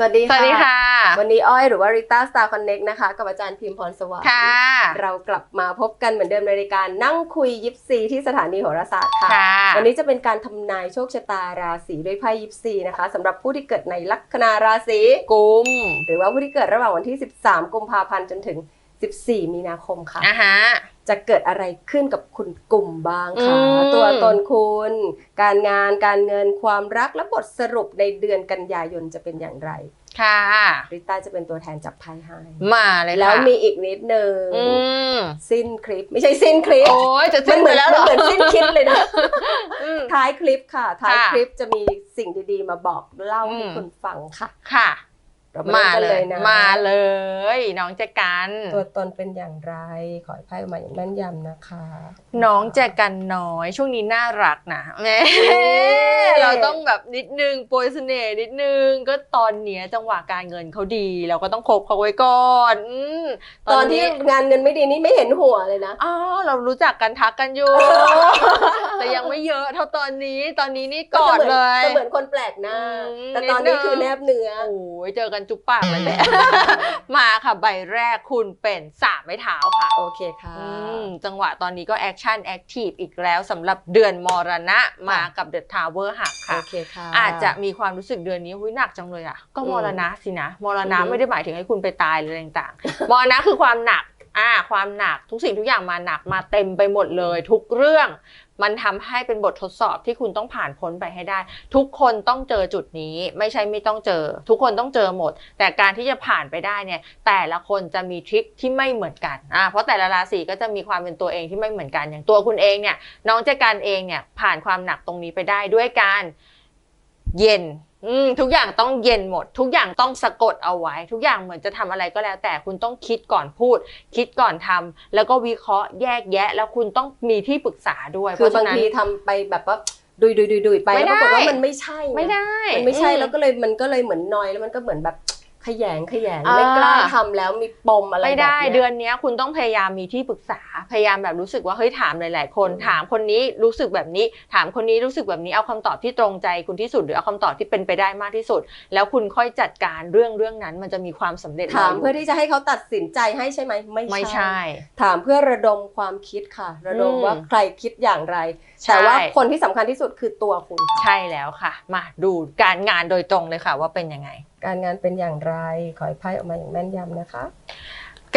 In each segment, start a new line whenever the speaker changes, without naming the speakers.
สวัสดี
สวัสดีค่ะ
วันนี้อ้อยหรือว่าริต้าสตาร์คอนเน็กนะคะ กับอาจารย์พิมพรสวัสดิ์
ค่ะ
เรากลับมาพบกันเหมือนเดิมในรายการนั่งคุยยิปซีที่สถานีโหราศาสตร์ค่ะ
ค่ะ
วันนี้จะเป็นการทำนายโชคชะตาราศีด้วยไพ่ยิปซีนะคะสำหรับผู้ที่เกิดในลัคนาราศี
กุม
หรือว่าผู้ที่เกิดระหว่างวันที่ 13 กุมภาพันธ์จนถึง 14 มีนาคมค่ะ
อะฮะ
จะเกิดอะไรขึ้นกับคุณกลุ่มบ้างคะ
อืม
ตัวตนคุณ การงานการเงินความรักและบทสรุปในเดือนกันยายนจะเป็นอย่างไร
ค่ะ
ริต้าจะเป็นตัวแทนจับไพ่ให้
มาเลยค่ะ
แล้วมีอีกนิดนึง
อืม
สิ้นคลิป ไม่ใช่สิ้นคลิป
โอ้ยจะ
มั
สิ้น
เห
ไป
มือน
แล้วเหร
มัน
อ
เหมือนสิ้นคิดเลยนะ
อืม
ท้ายคลิปค่ะ ท้าย
ค่ะ
คลิปจะมีสิ่งดีๆ มาบอกเล่าให้
อืม
คุณฟังค่ะ
ค่ะ
เรา มา
มา
เริ่มกัน
เล
เลยยนะ
มาเลย น้องแจกัน
ตัวตนเป็นอย่างไร ขอให้ไพ่ออกมาอย่างแม่นยำนะคะ
น้องแจกันน้อยช่วงนี้น่ารักนะแหมเราต้องแบบนิดนึงโปรยเสน่ห์นิดนึงก็ตอนเนี้ยจังหวะการเงินเขาดี เราก็ต้องคบเขาไว้ก่อนอืม
ตอนที่งานเงินไม่ดีนี่ไม่เห็นหัวเลยนะ
อ้าวเรารู้จักกันทักกันอยู่ แต่ยังไม่เยอะเท่าตอนนี้ตอนนี้นี่กอดเลย
ก็เหมือนคนแปลกหน้า
อืม
แต่ตอนนี้
นิดนึง
คือแนบเนื้อ
โอ้ยเจอกันจุ๊บปากเลยแหละ มาค่ะใบแรกคุณเป็นสามไม้เท้าค่ะ
โอเคค่ะ
อืมจังหวะตอนนี้ก็แอคชั่นแอคทีฟอีกแล้วสำหรับเดือนมรณะมากับเดอะทาวเวอร์หัก
โอ
ค่ะ
เคค่ะ
อาจจะมีความรู้สึกเดือนนี้หุ้ยหนักจังเลยอะ ก็
อืม
มรณะสินะ มรณะ
อือฮึ
ไม่ได้หมายถึงให้คุณไปตายหรืออะไรต่างๆมรณะคือความหนัก อ่าความหนักทุกสิ่งทุกอย่างมาหนักมาเต็มไปหมดเลย ทุกเรื่อง มันทำให้เป็นบททดสอบที่คุณต้องผ่านพ้นไปให้ได้ ทุกคนต้องเจอจุดนี้ ไม่ใช่ไม่ต้องเจอ ทุกคนต้องเจอหมด แต่การที่จะผ่านไปได้เนี่ยแต่ละคนจะมีทริคที่ไม่เหมือนกันอ่าเพราะแต่ละราศีก็จะมีความเป็นตัวเองที่ไม่เหมือนกันอย่างตัวคุณเองเนี่ยน้องเจกันเองเนี่ยผ่านความหนักตรงนี้ไปได้ด้วยการเย็น อืมทุกอย่างต้องเย็นหมด ทุกอย่างต้องสะกดเอาไว้ ทุกอย่างเหมือนจะทำอะไรก็แล้ว แต่คุณต้องคิดก่อนพูด คิดก่อนทำแล้วก็วิเคราะห์แยกแยะ แล้วคุณต้องมีที่ปรึกษาด้วย
คือบาง
เพราะฉะนั้น
ทีทำไปแบบว่าดุยดุยดุยดุยไป
ไม่
แล้วปรากฏ
ได้
ว่ามันไม่ใช่นะ
ไม่ได้
มันไม่ใช่
อื
แล้วก็เลยมันก็เลยเหมือนนอยแล้วมันก็เหมือนแบบ ขยงขยง
อ่า
ไม่กล้าทำแล้วมีปมอะไร
ไม่
แบบ
ได้
เนี้ย
เดือนเนี้ยคุณต้องพยายามมีที่ปรึกษาพยายามแบบรู้สึกว่าเฮ้ยถามหลาย ๆ คน
อืม
ถามคนนี้รู้สึกแบบนี้ ถามคนนี้รู้สึกแบบนี้เอาคำตอบที่ตรงใจคุณที่สุดหรือเอาคำตอบที่เป็นไปได้มากที่สุด แล้วคุณค่อยจัดการเรื่องเรื่องนั้น มันจะมีความสำเร็จ
ถาม
รยู่
เพื่อที่จะให้เขาตัดสินใจให้ใช่ไหม
ไม่ใช่
ถามเพื่อระดมความคิดค่ะ ระดม
อืม
ว่าใครคิดอย่างไร
ใช่
แต่ว่าคนที่สำคัญที่สุดคือตัวคุณค่ะ
ใช่แล้วค่ะ มาดูการงานโดยตรงเลยค่ะว่าเป็นยังไง
การงานเป็นอย่างไร ขอให้ไพ่ออกมาอย่างแม่นยำนะคะ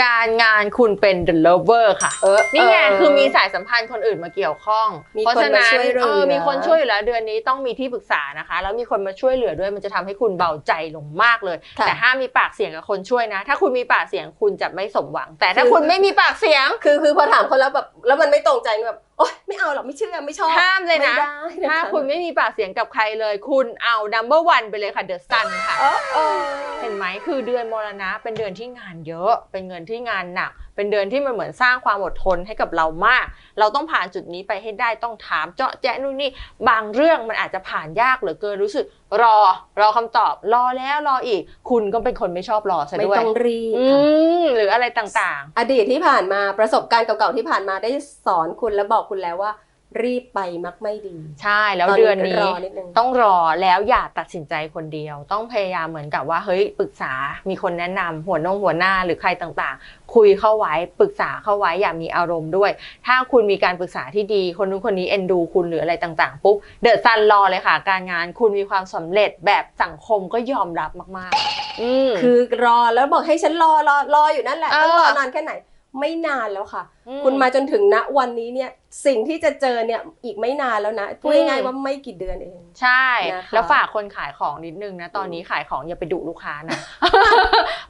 การงานคุณเป็น the lover ค่ะ
เออ
นี่ไง
เคื
อมีสายสัมพันธ์คนอื่นมาเกี่ยวข้อง
มี
เพราะฉะนั้น
คนมาช่วยเหลือ
เออมีคนช่วยอยู่แล้วเดือนนี้ต้องมีที่ปรึกษานะคะ แล้วมีคนมาช่วยเหลือด้วยมันจะทำให้คุณเบาใจลงมากเลย
ค่ะ
แต่ห้ามมีปากเสียงกับคนช่วยนะ ถ้าคุณมีปากเสียงคุณจะไม่สมหวัง แต่ถ้า
คือ
คุณไม่มีปากเสียง
คือคือพอถามเขาแล้วแบบแล้วมันไม่ตรงใจแบบโอ๊ยไม่เอาหรอกไม่เชื่อไม่ชอบ
ห้ามเลยนะ
ไม่ได้นะะ
ถ้าคุณไม่มีปากเสียงกับใครเลย คุณเอา number one ไปเลยค่ะ the sun ค่ะ
เออเออ
เห็นไหมคือเดือนมรณะเป็นเดือนที่งานเยอะ เป็นเงินที่งานหนัก เป็นเดือนที่มันเหมือนสร้างความอดทนให้กับเรามาก เราต้องผ่านจุดนี้ไปให้ได้ต้องถามเจาะแจ๊ะนู่นนี่บางเรื่องมันอาจจะผ่านยากเหลือเกินรู้สึกรอรอคำตอบรอแล้วรออีก คุณก็เป็นคนไม่ชอบรอซะ
ไม่
ด้วย
ต้องรีบ
อื
ค่ะ
มหรืออะไรต่าง
อดีตที่ผ่านมาประสบการณ์เก่าๆที่ผ่านมาได้สอนคุณและบอกคุณแล้วว่า รีบไปมักไม่ดี
ๆใช่แล้ว
ต
เดือนนี้
รอนิดนึง
ต้องรอแล้วอย่าตัดสินใจคนเดียว ต้องพยายามเหมือนกับว่าเฮ้ยปรึกษามีคนแนะนำหัวนงหัวหน้าหรือใครต่างๆ คุยเข้าไว้ปรึกษาเข้าไว้อย่ามีอารมณ์ด้วย ถ้าคุณมีการปรึกษาที่ดี คนนู้นคนนี้เอ็นดูคุณหรืออะไรต่างๆปุ๊บเดอะซันรอเลยค่ะ การงานคุณมีความสำเร็จแบบสังคมก็ยอมรับมากๆอืม
คือรอแล้วบอกให้ฉันรอรอรออยู่นั่นแหละ
เออ
ต้องรอนานแค่ไหนไม่นานแล้วค่ะคุณมาจนถึงณวันนี้เนี่ยสิ่งที่จะเจอเนี่ยอีกไม่นานแล้วนะพูดง่ายๆว่าไม่กี่เดือนเอง
ใช่
นะคะ
แล้วฝากคนขายของนิดนึงนะตอนนี้ขายของอย่าไปดุลูกค้านะ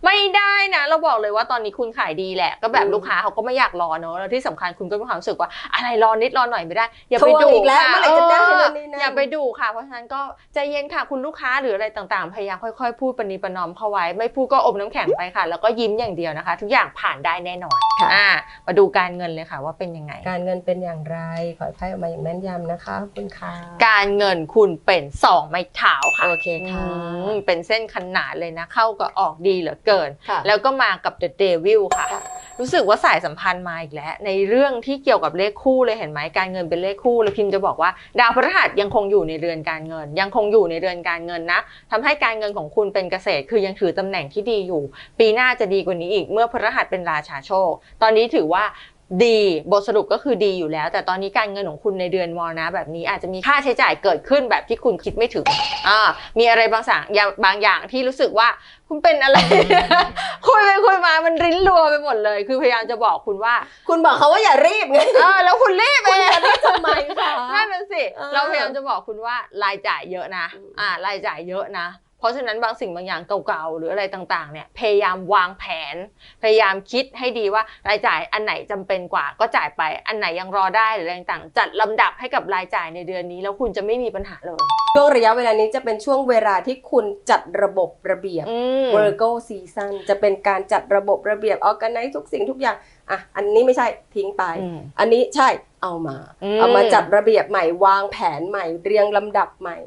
ไม่ได้นะ เราบอกเลยว่าตอนนี้คุณขายดีแหละ ก็แบบลูกค้าเขาก็ไม่อยากรอเนอะแล้วที่สำคัญคุณก็มีความรู้สึกว่าอะไรรอนิดรอหน่อยไม่ได้ อย่าไป
ทวง
ดุ
อีกแล้ว
ค่ะ
เมื่อไหร่จะได้
เออ
นู่นนี่นั่น
อย่าไปดุค่ะ เพราะฉะนั้นก็ใจเย็นค่ะคุณลูกค้าหรืออะไรต่างๆ พยายามค่อยๆ พูดปณีประนอมเข้าไว้ ไม่พูดก็อมน้ำแข็งไปค่ะ แล้วก็ยิ้มอย่างเดียวนะคะ ทุกอย่างผ่านได้แน่นอน
ค่ะ
อ่ามาดูการเงินเลยค่ะ ว่าเป็นยังไง
การเงินเป็นอย่างไร ขอให้ไพ่ออกมาอย่างแม่นยำนะคะขอบคุณค่ะ
การเงินคุณเป็นสองไม้เท้าค่ะ
โอเคค่ะ
อืมเป็นเส้นขนานเลยนะ เข้ากับออกดีเหลือเกิน
ค่ะ
แล้วก็มากับ The Devil ค่ะ
ค่ะ
รู้สึกว่าสายสัมพันธ์มาอีกแล้ว ในเรื่องที่เกี่ยวกับเลขคู่เลยเห็นไหมการเงินเป็นเลขคู่เลยพิมพ์จะบอกว่าดาวพฤหัสยังคงอยู่ในเรือนการเงิน ยังคงอยู่ในเรือนการเงินนะทำให้การเงินของคุณเป็นเกษตรคือยังถือตำแหน่งที่ดีอยู่ ปีหน้าจะดีกว่านี้อีกเมื่อพฤหัสเป็นราชาโชค ตอนนี้ถือว่า ดีบทสรุปก็คือดีอยู่แล้ว แต่ตอนนี้การเงินของคุณในเดือนมรณะแบบนี้อาจจะมีค่าใช้จ่ายเกิดขึ้นแบบที่คุณคิดไม่ถึงอ่ามีอะไรบางอย่างอย่างบางอย่างที่รู้สึกว่าคุณเป็นอะไร คุยไปคุยมามันริ้นรัวไปหมดเลย คือพยายามจะบอกคุณว่า
คุณบอกเขาว่าอย่ารีบไง
เออแล้วคุณรีบ
คุณ
เอง
จะรีบทำไมคะ
นั่นน่ะสิ
เออ
เราพยายามจะบอกคุณว่ารายจ่ายเยอะนะ
อืม
อ่ารายจ่ายเยอะนะ เพราะฉะนั้นบางสิ่งบางอย่างเก่าๆ หรืออะไรต่างๆ เนี่ย พยายามวางแผน พยายามคิดให้ดีว่ารายจ่ายอันไหนจำเป็นกว่า ก็จ่ายไป อันไหนยังรอได้หรืออะไรต่างๆ จัดลำดับให้กับรายจ่ายในเดือนนี้ แล้วคุณจะไม่มีปัญหาเลย
ช่วงระยะเวลานี้จะเป็นช่วงเวลาที่คุณจัดระบบระเบียบ
อืม
Virgo Season จะเป็นการจัดระบบระเบียบ organize ทุกสิ่งทุกอย่างอะอันนี้ไม่ใช่ทิ้งไป
อืม
อันนี้ใช่เอามา
อืม
เอามาจัดระเบียบใหม่วางแผนใหม่เรียงลำดับใหม่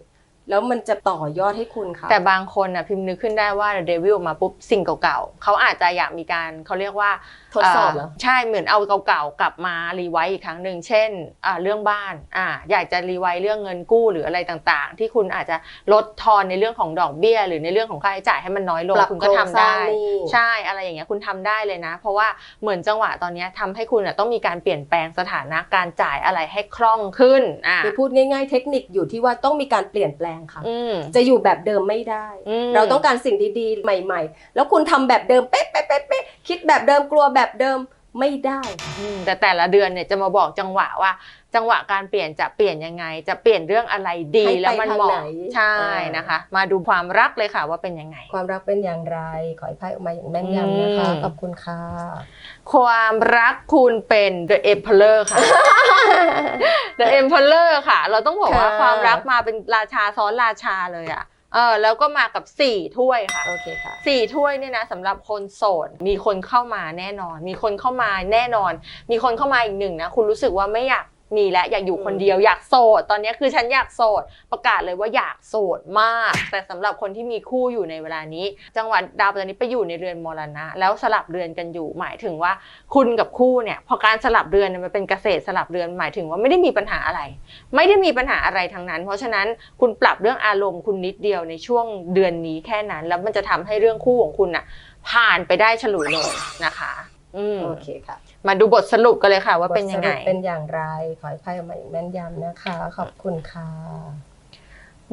แล้วมันจะต่อยอดให้คุณค่ะ
แต่บางคนน่ะพิมพ์นึกขึ้นได้ว่าเดวิลมาปุ๊บสิ่งเก่าๆเขาอาจจะอยากมีการเขาเรียกว่า
ทดสอบเหรอ
ใช่เหมือนเอาเก่าๆกลับมารีไวซ์อีกครั้งหนึ่งเช่นอ่าเรื่องบ้านอ่าอยากจะรีไวซ์เรื่องเงินกู้หรืออะไรต่างๆ ที่คุณอาจจะลดทอนในเรื่องของดอกเบี้ย หรือในเรื่องของค่าใช้จ่ายให้มันน้อยลง
ปรับ
คุณ
โค
ก็
รง
ทำ
สร้า
ได้
งหนี้
ใช่อะไรอย่างเงี้ยคุณทำได้เลยนะ เพราะว่าเหมือนจังหวะตอนเนี้ยทำให้คุณอะต้องมีการเปลี่ยนแปลงสถานะการจ่ายอะไรให้คล่องขึ้นอ่า
คือพูดง่าย ๆ เทคนิคอยู่ที่ว่าต้องมีการเปลี่ยนแปลงค่ะ
อืม
จะอยู่แบบเดิมไม่ได้
อืม
เราต้องการสิ่งดีๆ ใหม่ ๆ แล้วคุณทำแบบเดิมเป๊ะเป๊ะเป๊ะเป๊ะคิดแบบเดิมกลัวแบบเดิมไม่ได้
อืมแต่แต่ละเดือนเนี่ยจะมาบอกจังหวะว่า จังหวะการเปลี่ยนจะเปลี่ยนยังไง จะเปลี่ยนเรื่องอะไรดี
ให้ไป
แล้วมันเหมาะ
ทางไหน
ใช่
อ่าน
นะคะ มาดูความรักเลยค่ะว่าเป็นยังไง
ความรักเป็นอย่างไร ขอให้ไพ่ออกมาอย่างแม่นยำนะคะ
อืม
ขอบคุณค่ะ
ความรักคุณเป็น The Emperor ค่ะ The Emperor ค่ะ เราต้องบอกว่า
ค่ะ
ความรักมาเป็นราชาซ้อนราชาเลยอะเออแล้วก็มากับสี่ถ้วยค่ะ
โอเคค่ะ
สี่ถ้วยเนี่ยนะสำหรับคนโสดมีคนเข้ามาแน่นอน มีคนเข้ามาแน่นอน มีคนเข้ามาอีกหนึ่งนะคุณรู้สึกว่าไม่อยาก มีแล้วอยากอยู่คนเดียวอยากโสด ตอนนี้คือฉันอยากโสด ประกาศเลยว่าอยากโสดมาก แต่สำหรับคนที่มีคู่อยู่ในเวลานี้ จังหวัดดาวตอนนี้ไปอยู่ในเรือนมรณะ แล้วสลับเรือนกันอยู่ หมายถึงว่าคุณกับคู่เนี่ยพอการสลับเรือนเนี่ยมันเป็นเกษตรสลับเรือนหมายถึงว่าไม่ได้มีปัญหาอะไร ไม่ได้มีปัญหาอะไรทั้งนั้น เพราะฉะนั้นคุณปรับเรื่องอารมณ์คุณนิดเดียวในช่วงเดือนนี้แค่นั้น แล้วมันจะทำให้เรื่องคู่ของคุณน่ะผ่านไปได้ฉลุยเลยนะคะ อืม
โอเคค่ะ
มาดูบทสรุปกันเลยค่ะ ว่าเป็นยังไง
บทสรุปเป็นอย่างไร ขอให้ไพ่ออกมาอย่างแม่นยำนะคะ ขอบคุณค่ะ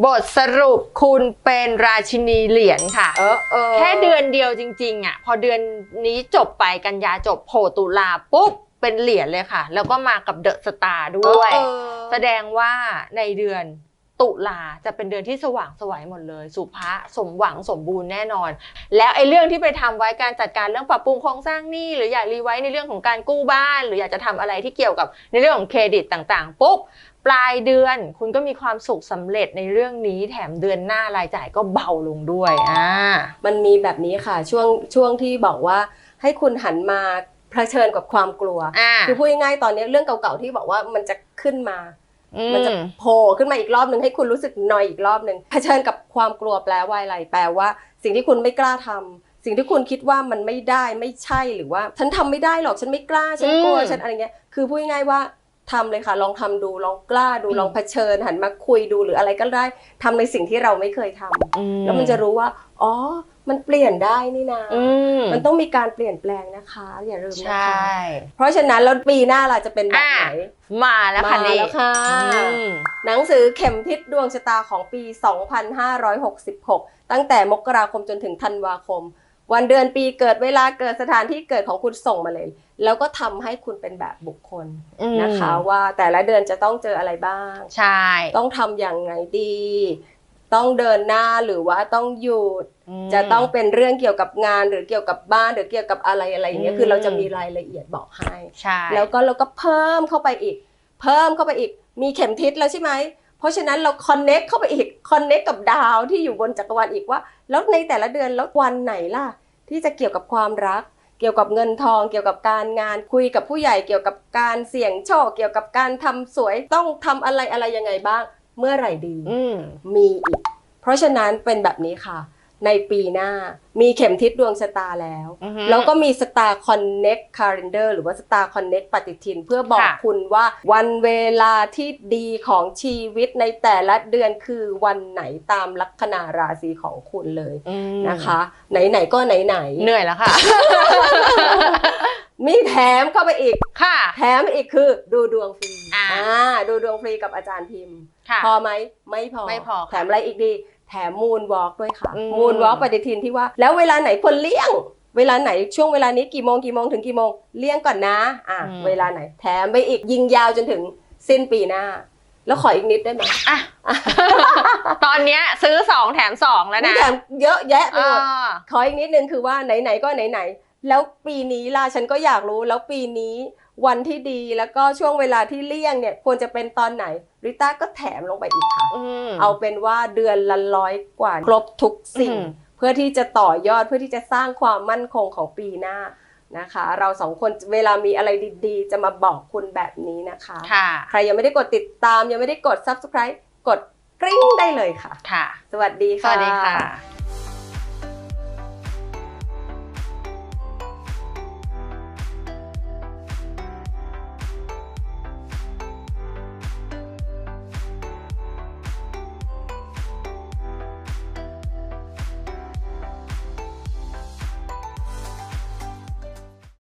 บทสรุปคุณเป็นราชินีเหรียญค่ะ
เออเออ
แค่เดือนเดียวจริงๆอะพอเดือนนี้จบไปกันยาจบโผล่ตุลาปุ๊บเป็นเหรียญเลยค่ะ แล้วก็มากับเดอะสตาร์ด้วย
เออ
แสดงว่าในเดือน ตุลาจะเป็นเดือนที่สว่างไสวยหมดเลย สุภาสมหวังสมบูรณ์แน่นอน แล้วไอ้เรื่องที่ไปทำไว้การจัดการเรื่องปรับปรุงโครงสร้างหนี้หรืออยากรีไว้ในเรื่องของการกู้บ้าน หรืออยากจะทำอะไรที่เกี่ยวกับในเรื่องของเครดิตต่างๆปุ๊บปลายเดือนคุณก็มีความสุขสำเร็จในเรื่องนี้แถมเดือนหน้ารายจ่ายก็เบาลงด้วยอ่า
มันมีแบบนี้ค่ะช่วงช่วงที่บอกว่าให้คุณหันมาเผชิญกับความกลัว
อ่า
คือพูดง่ายๆตอนนี้เรื่องเก่าๆที่บอกว่ามันจะขึ้นมา
อื
มันจะโผล่ขึ้นมาอีกรอบหนึ่งให้คุณรู้สึกนอยอีกรอบหนึ่งเผชิญกับความกลัวแปลว่าอะไร แปลว่า สิ่งที่คุณไม่กล้าทำสิ่งที่คุณคิดว่ามันไม่ได้ไม่ใช่หรือว่า ฉันทำไม่ได้หรอกฉันไม่กล้าฉันกลัวฉันอะไรเงี้ยคือพูดง่ายๆว่า ทำเลยค่ะ ลองทำดูลองกล้าดูลองเผชิญหันมาคุยดูหรืออะไรก็ได้ทำในสิ่งที่เราไม่เคยทำ
อื
แล้วมันจะรู้ว่า อ๋อ มันเปลี่ยนได้นี่นา
อืม
มันต้องมีการเปลี่ยนแปลงนะคะ อย่าลืม
ใช
นะคะ่เพราะฉะนั้นแล้วปีหน้าเราจะเป็นแบบไหน
มาแล้วค่ะ
มา
นี่
แล้วค่ะ
อืม
หนังสือเข็มทิศดวงชะตาของปี 2566 ตั้งแต่มกราคมจนถึงธันวาคม วันเดือนปีเกิดเวลาเกิดสถานที่เกิดของคุณส่งมาเลย แล้วก็ทำให้คุณเป็นแบบบุคคลนะคะ ว่าแต่ละเดือนจะต้องเจออะไรบ้าง
ใช่
ต้องทำอย่างไงดี ต้องเดินหน้าหรือว่าต้องหยุด
ม
จะต้องเป็นเรื่องเกี่ยวกับงานหรือเกี่ยวกับบ้านหรือเกี่ยวกับอะไรอะไรอย่างเงี้ย
อืม
คือเราจะมีรายละเอียดบอกให้
ใช่
แล้วก็เราก็เพิ่มเข้าไปอีก เพิ่มเข้าไปอีก มีเข็มทิศแล้วใช่ไหมเพราะฉะนั้นเราคอนเน็กเข้าไปอีกคอนเน็กกับดาวที่อยู่บนจักรวาลอีกว่า แล้วในแต่ละเดือนแล้ววันไหนล่ะ ที่จะเกี่ยวกับความรัก เกี่ยวกับเงินทอง เกี่ยวกับการงานคุยกับผู้ใหญ่เกี่ยวกับการเสี่ยงโชคเกี่ยวกับการทำสวยต้องทำอะไรอะไรยังไงบ้าง เมื่อไหร่ดี
อืม
มีอีก เพราะฉะนั้นเป็นแบบนี้ค่ะ ในปีหน้า มีเข็มทิศดวงชะตาแล้ว
อือฮึ
แล้วก็มี Star Connect Calendar หรือว่า Star Connect ปฏิทิน เพื่อบอก
ค่ะ
คุณว่าวันเวลาที่ดีของชีวิตในแต่ละเดือนคือวันไหนตามลัคนาราศีของคุณเลย
อืม
นะคะ ไหนๆก็ไหน
เหนื่อยแล้วค่ะ
ๆมีแถมเข้าไปอีก
ค่ะ
แถมอีกคือดูดวงฟรี
อ่า
ดูดวงฟรีกับอาจารย์พิมพ์
ค่ะ
พอไหมไม่พอ
ไม่พอค่ะ
แถมอะไรอีกดี แถมมูนวอล์กด้วยค่ะ
อืม
มูนวอล์กปฏิทินที่ว่า แล้วเวลาไหนควรเลี่ยง เวลาไหนช่วงเวลานี้กี่โมงกี่โมงถึงกี่โมงเลี่ยงก่อนนะอะเวลาไหนแถมไปอีกยิงยาวจนถึงสิ้นปีหน้า แล้วขออีกนิดได้ไหม
อะตอนเนี้ยซื้อสองแถมสองแล้ว
นี่
นะ
แถมเยอะแยะไป
อ่
หมดาขออีกนิดนึงคือว่าไหนๆก็ไหนๆแล้วปีนี้ล่ะฉันก็อยากรู้แล้วปีนี้ วันที่ดีแล้วก็ช่วงเวลาที่เลี่ยงเนี่ยควรจะเป็นตอนไหนริต้าก็แถมลงไปอีกค่ะ
อืม
เอาเป็นว่าเดือนละร้อยกว่าครบทุกสิ่ง
อืม
เพื่อที่จะต่อยอดเพื่อที่จะสร้างความมั่นคงของปีหน้านะคะ เราสองคนเวลามีอะไรดีๆ จะมาบอกคุณแบบนี้นะคะ
ค่ะ
ใครยังไม่ได้กดติดตามยังไม่ได้กด subscribe กดกริ๊งได้เลยค่ะ
ค่ะ
สวัสดี
ส
ค่ะ
วัสดีค่ะ